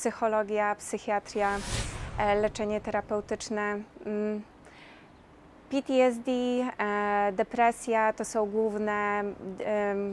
Psychologia, psychiatria, e, leczenie terapeutyczne. mm, PTSD, e, depresja to są główne,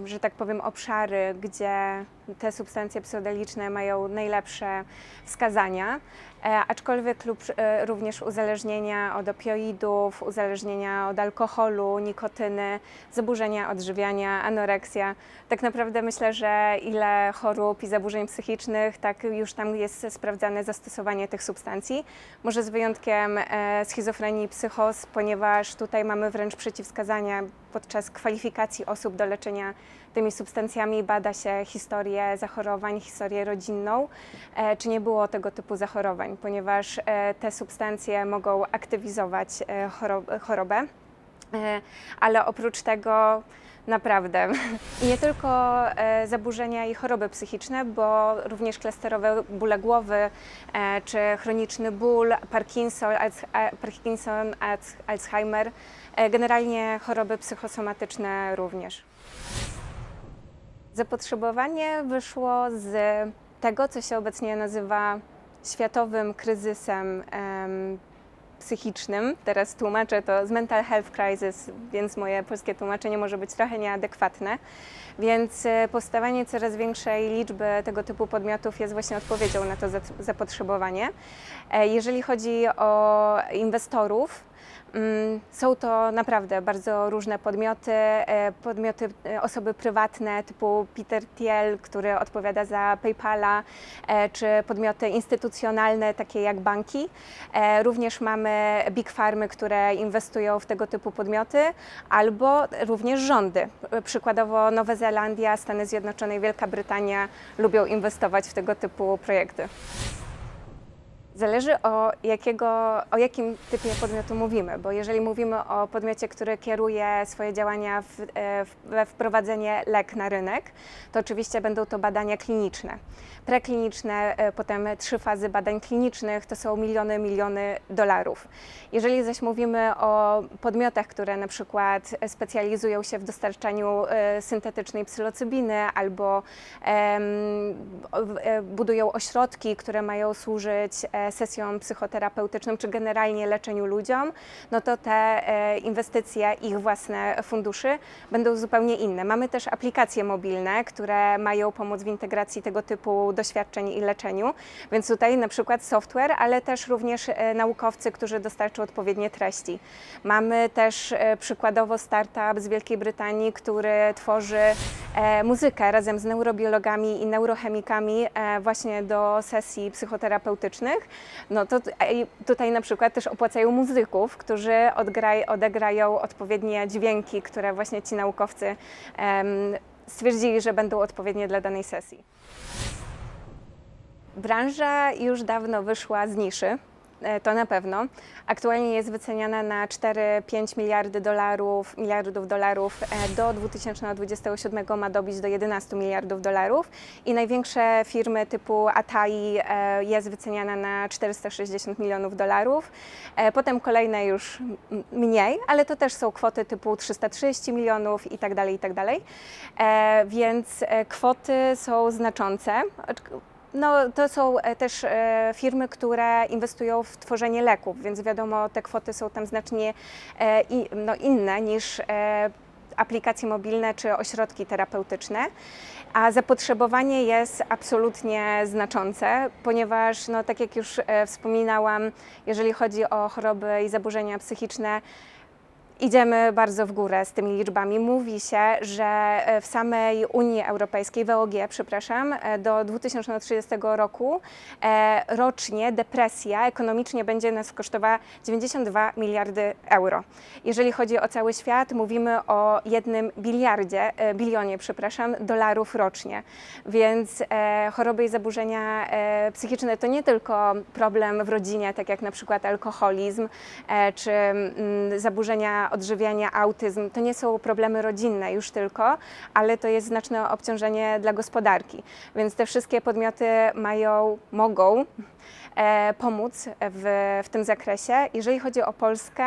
że tak powiem, obszary, gdzie te substancje psychodeliczne mają najlepsze wskazania. E, aczkolwiek lub e, również uzależnienia od opioidów, uzależnienia od alkoholu, nikotyny, zaburzenia odżywiania, anoreksja. Tak naprawdę myślę, że ile chorób i zaburzeń psychicznych, tak już tam jest sprawdzane zastosowanie tych substancji. Może z wyjątkiem e, schizofrenii i psychos, ponieważ tutaj mamy wręcz przeciwwskazania podczas kwalifikacji osób do leczenia tymi substancjami bada się historię zachorowań, historię rodzinną, e, czy nie było tego typu zachorowań, ponieważ e, te substancje mogą aktywizować e, choro- chorobę. E, Ale oprócz tego naprawdę nie tylko e, zaburzenia i choroby psychiczne, bo również klasterowe bóle głowy, e, czy chroniczny ból, Parkinson, Parkinson Alz- Alzheimer, generalnie choroby psychosomatyczne również. Zapotrzebowanie wyszło z tego, co się obecnie nazywa światowym kryzysem em, psychicznym. Teraz tłumaczę to z mental health crisis, więc moje polskie tłumaczenie może być trochę nieadekwatne. Więc e, powstawanie coraz większej liczby tego typu podmiotów jest właśnie odpowiedzią na to za- zapotrzebowanie. E, Jeżeli chodzi o inwestorów, Są to naprawdę bardzo różne podmioty, e, podmioty, e, osoby prywatne typu Peter Thiel, który odpowiada za PayPala, e, czy podmioty instytucjonalne takie jak banki. Również mamy big farmy, które inwestują w tego typu podmioty, albo również rządy. Przykładowo Nowa Zelandia, Stany Zjednoczone i Wielka Brytania lubią inwestować w tego typu projekty. Zależy o, jakiego, o jakim typie podmiotu mówimy, bo jeżeli mówimy o podmiocie, który kieruje swoje działania w, e, we wprowadzenie lek na rynek, to oczywiście będą to badania kliniczne. Prekliniczne, e, potem trzy fazy badań klinicznych to są miliony, miliony dolarów. Jeżeli zaś mówimy o podmiotach, które na przykład specjalizują się w dostarczaniu e, syntetycznej psylocybiny albo em, budują ośrodki, które mają służyć sesjom psychoterapeutycznym czy generalnie leczeniu ludziom, no to te e, inwestycje, ich własne funduszy będą zupełnie inne. Mamy też aplikacje mobilne, które mają pomóc w integracji tego typu doświadczeń i leczeniu, więc tutaj na przykład software, ale też również e, naukowcy, którzy dostarczą odpowiednie treści. Mamy też e, przykładowo startup z Wielkiej Brytanii, który tworzy muzykę razem z neurobiologami i neurochemikami właśnie do sesji psychoterapeutycznych. No to tutaj na przykład też opłacają muzyków, którzy odgraj, odegrają odpowiednie dźwięki, które właśnie ci naukowcy stwierdzili, że będą odpowiednie dla danej sesji. Branża już dawno wyszła z niszy. E, To na pewno. Aktualnie jest wyceniana na 4-5 miliardy dolarów, miliardów dolarów. e, Do 2027 ma dobić do 11 miliardów dolarów. I największe firmy typu Atai e, jest wyceniana na 460 milionów dolarów. Potem kolejne już mniej, ale to też są kwoty typu 330 milionów i tak dalej, i tak dalej. Więc kwoty są znaczące. No, to są e, też e, firmy, które inwestują w tworzenie leków, więc wiadomo, te kwoty są tam znacznie e, no, inne niż aplikacje mobilne czy ośrodki terapeutyczne. A zapotrzebowanie jest absolutnie znaczące, ponieważ, no, tak jak już wspominałam, jeżeli chodzi o choroby i zaburzenia psychiczne, Idziemy bardzo w górę z tymi liczbami. Mówi się, że e, w samej Unii Europejskiej, w EOG, przepraszam, e, do 2030 roku e, rocznie depresja ekonomicznie będzie nas kosztowała 92 miliardy euro. Jeżeli chodzi o cały świat, mówimy o jednym biliardzie, bilionie, przepraszam, dolarów rocznie. Więc choroby i zaburzenia psychiczne to nie tylko problem w rodzinie, tak jak na przykład alkoholizm czy mm, odżywiania, autyzm. To nie są problemy rodzinne już tylko, ale to jest znaczne obciążenie dla gospodarki. Więc te wszystkie podmioty mają, mogą e, pomóc w, w tym zakresie. Jeżeli chodzi o Polskę,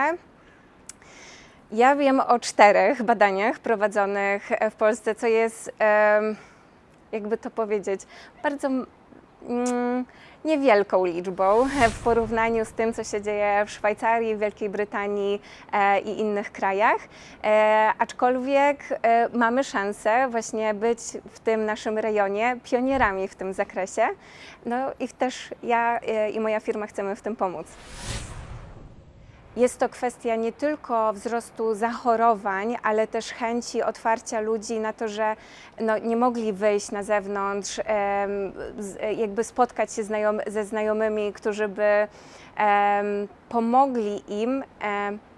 ja wiem o czterech badaniach prowadzonych w Polsce, co jest, jakby to powiedzieć, bardzo niewielką liczbą w porównaniu z tym, co się dzieje w Szwajcarii, Wielkiej Brytanii e, i innych krajach. E, aczkolwiek e, mamy szansę właśnie być w tym naszym rejonie pionierami w tym zakresie. No i też ja i moja firma chcemy w tym pomóc. Jest to kwestia nie tylko wzrostu zachorowań, ale też chęci otwarcia ludzi na to, że no, nie mogli wyjść na zewnątrz, jakby spotkać się ze znajomymi, którzy by pomogli im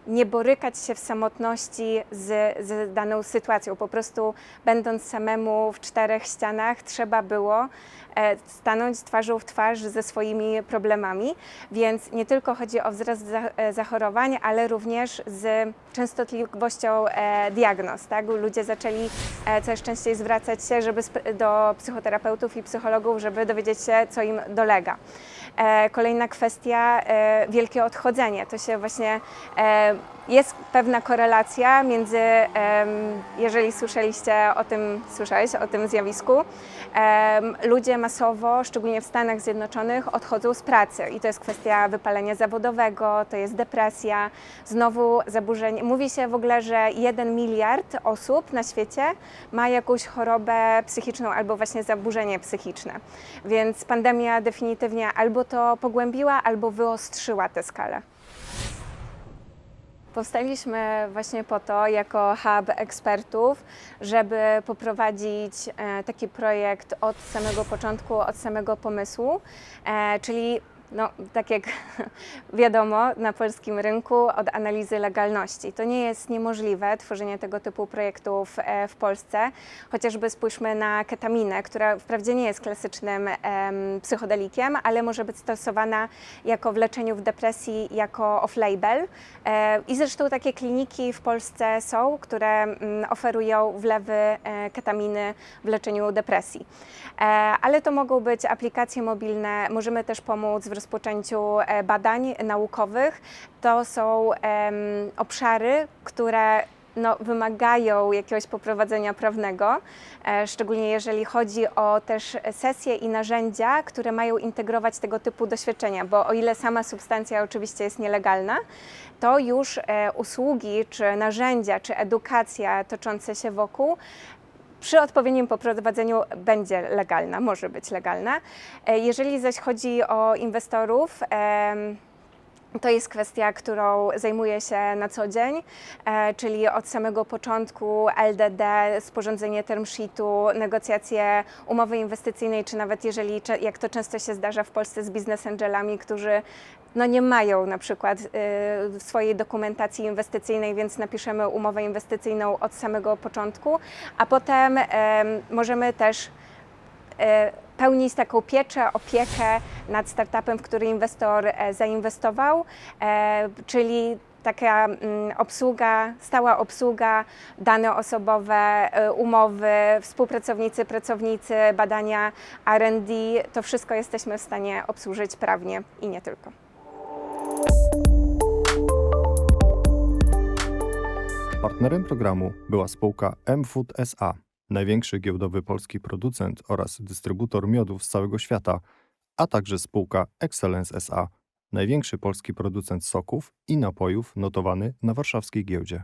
nie borykać się w samotności z, z daną sytuacją. Po prostu będąc samemu w czterech ścianach, trzeba było e, stanąć twarzą w twarz ze swoimi problemami. Więc nie tylko chodzi o wzrost e, zachorowań, ale również z częstotliwością e, diagnoz. Tak? Ludzie zaczęli coraz częściej zwracać się żeby do psychoterapeutów i psychologów, żeby dowiedzieć się, co im dolega. E, kolejna kwestia, e, wielkie odchodzenie. To się właśnie e, jest pewna korelacja między, jeżeli słyszeliście o tym, słyszałeś o tym zjawisku, ludzie masowo, szczególnie w Stanach Zjednoczonych, odchodzą z pracy i to jest kwestia wypalenia zawodowego, to jest depresja, znowu zaburzenie. Mówi się w ogóle, że jeden miliard osób na świecie ma jakąś chorobę psychiczną albo właśnie zaburzenie psychiczne. Więc pandemia definitywnie albo to pogłębiła, albo wyostrzyła tę skalę. Powstaliśmy właśnie po to, jako hub ekspertów, żeby poprowadzić e, taki projekt od samego początku, od samego pomysłu, e, czyli no, tak jak wiadomo, na polskim rynku od analizy legalności. To nie jest niemożliwe tworzenie tego typu projektów e, w Polsce. Chociażby spójrzmy na ketaminę, która wprawdzie nie jest klasycznym em, psychodelikiem, ale może być stosowana jako w leczeniu w depresji, jako off-label. E, I zresztą takie kliniki w Polsce są, które mm, oferują wlewy e, ketaminy w leczeniu depresji. Ale to mogą być aplikacje mobilne, możemy też pomóc w rozpoczęciu e, badań naukowych. To są obszary, które no, wymagają jakiegoś poprowadzenia prawnego, e, szczególnie jeżeli chodzi o też sesje i narzędzia, które mają integrować tego typu doświadczenia, bo o ile sama substancja oczywiście jest nielegalna, to już e, usługi, czy narzędzia, czy edukacja toczące się wokół przy odpowiednim poprowadzeniu będzie legalna, może być legalna. E, Jeżeli zaś chodzi o inwestorów, to jest kwestia, którą zajmuję się na co dzień, e, czyli od samego początku LDD, sporządzenie term sheetu, negocjacje umowy inwestycyjnej, czy nawet jeżeli, jak to często się zdarza w Polsce z biznes angelami, którzy no nie mają na przykład y, swojej dokumentacji inwestycyjnej, więc napiszemy umowę inwestycyjną od samego początku, a potem em, możemy też e, pełnić taką pieczę, opiekę nad startupem, w który inwestor e, zainwestował, e, czyli taka mm, obsługa, stała obsługa, dane osobowe, e, umowy, współpracownicy, pracownicy, badania R&D, to wszystko jesteśmy w stanie obsłużyć prawnie i nie tylko. Partnerem programu była spółka M-Food SA, największy giełdowy polski producent oraz dystrybutor miodów z całego świata, a także spółka Excellence SA, największy polski producent soków i napojów notowany na warszawskiej giełdzie.